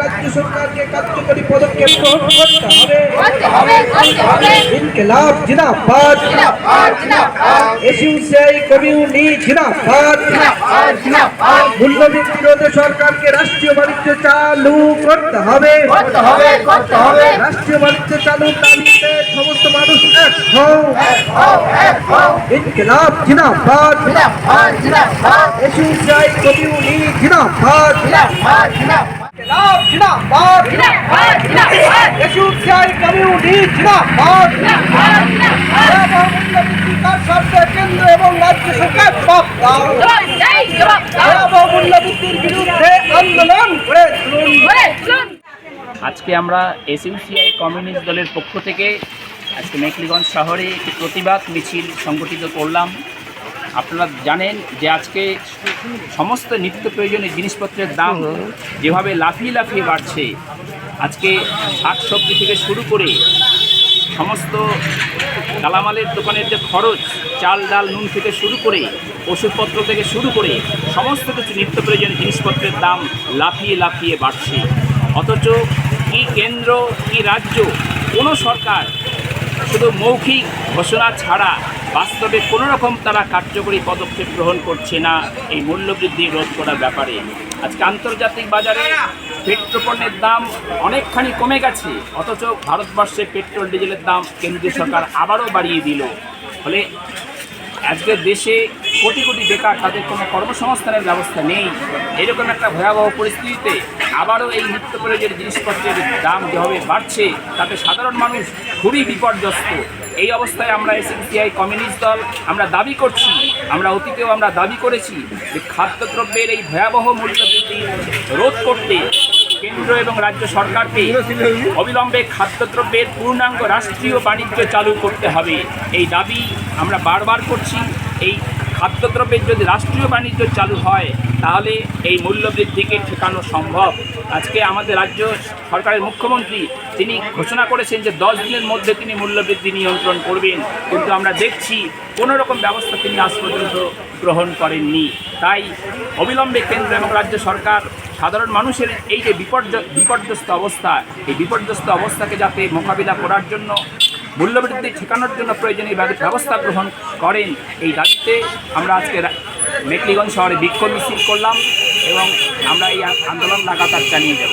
রাজ্য সরকারকে কার্যকরী পদক্ষেপ গ্রহণ করতে হবে। ইনকলাব জিন্দাবাদ। এসইউসিআই কমিউনি জিন্দাবাদ। মূল্যবৃদ্ধি রোধে সরকারকে রাষ্ট্রীয় বাণিজ্য চালু করতে হবে। রাষ্ট্রীয় বাণিজ্য দাবিতে সমস্ত মানুষ এক হও। ইনকলাব জিন্দাবাদ। এসইউসিআই কমিউনি জিন্দাবাদ। জিন্দাবাদ জিন্দাবাদ। কেন্দ্র এবং রাজ্য সরকার বিরুদ্ধে আন্দোলন করে তুলুন। আজকে আমরা এসইউসিআই কমিউনিস্ট দলের পক্ষ থেকে আজকে মেকলিগঞ্জ শহরে একটি প্রতিবাদ মিছিল সংগঠিত করলাম। আপনারা জানেন যে আজকে সমস্ত নিত্য প্রয়োজনীয় জিনিসপত্রের দাম যেভাবে লাফিয়ে লাফিয়ে বাড়ছে আজকে শাক সবজি থেকে শুরু করে সমস্ত কালামালের দোকানের যে খরচ চাল ডাল নুন থেকে শুরু করে ওষুধপত্র থেকে শুরু করে সমস্ত কিছু নিত্য প্রয়োজনীয় জিনিসপত্রের দাম লাফিয়ে লাফিয়ে বাড়ছে। অথচ কি কেন্দ্র কি রাজ্য কোনো সরকার শুধু মৌখিক ঘোষণা ছাড়া বাস্তবে কোনো রকম তারা কার্যকরী পদক্ষেপ গ্রহণ করছে না, এই মূল্যবৃদ্ধি রোধ করার ব্যাপারে। আজকে আন্তর্জাতিক বাজারে পেট্রোপণ্যের দাম অনেকখানি কমে গেছে, অথচ ভারতবর্ষে পেট্রোল, ডিজেলের দাম কেন্দ্রীয় সরকার আবারও বাড়িয়ে দিল। ফলে আজকে দেশে কোটি কোটি বেকার, তাদের কোনো কর্মসংস্থানের ব্যবস্থা নেই। এরকম একটা ভয়াবহ পরিস্থিতিতে আবারও এই নিত্য প্রয়োজনীয় জিনিসপত্রের দাম যেভাবে বাড়ছে, তাতে সাধারণ মানুষ খুবই বিপর্যস্ত। এই অবস্থায় আমরা এসএনসিআই কমিউনিস্ট দল, আমরা দাবি করছি, আমরা অতীতেও আমরা দাবি করেছি যে খাদ্যদ্রব্যের এই ভয়াবহ মূল্য বৃদ্ধি রোধ করতে কেন্দ্র এবং রাজ্য সরকারকে অবিলম্বে খাদ্যদ্রব্যের পূর্ণাঙ্গ রাষ্ট্রীয় বাণিজ্য চালু করতে হবে। এই দাবি আমরা বারবার করছি, এই খাদ্যদ্রব্যের যদি রাষ্ট্রীয় বাণিজ্য চালু হয়, তাহলে এই মূল্যবৃদ্ধিকে ঠেকানো সম্ভব। আজকে আমাদের রাজ্য সরকারের মুখ্যমন্ত্রী, তিনি ঘোষণা করেছেন যে দশ দিনের মধ্যে তিনি মূল্যবৃদ্ধি নিয়ন্ত্রণ করবেন। কিন্তু আমরা দেখছি কোনো রকম ব্যবস্থা তিনি আজ পর্যন্ত গ্রহণ করেননি। তাই অবিলম্বে কেন্দ্র এবং রাজ্য সরকার, সাধারণ মানুষের এই যে বিপর্য, বিপর্যস্ত অবস্থা, এই বিপর্যস্ত অবস্থাকে যাতে মোকাবিলা করার জন্য মূল্যবৃদ্ধি ঠেকানোর জন্য প্রয়োজনীয় ব্যব- ব্যবস্থা গ্রহণ করেন। এই দাবিতে আমরা আজকে মেকলিগঞ্জ শহরে বিক্ষোভ মিছিল করলাম এবং আমরা এই আন্দোলন লাগাতার চালিয়ে যাব।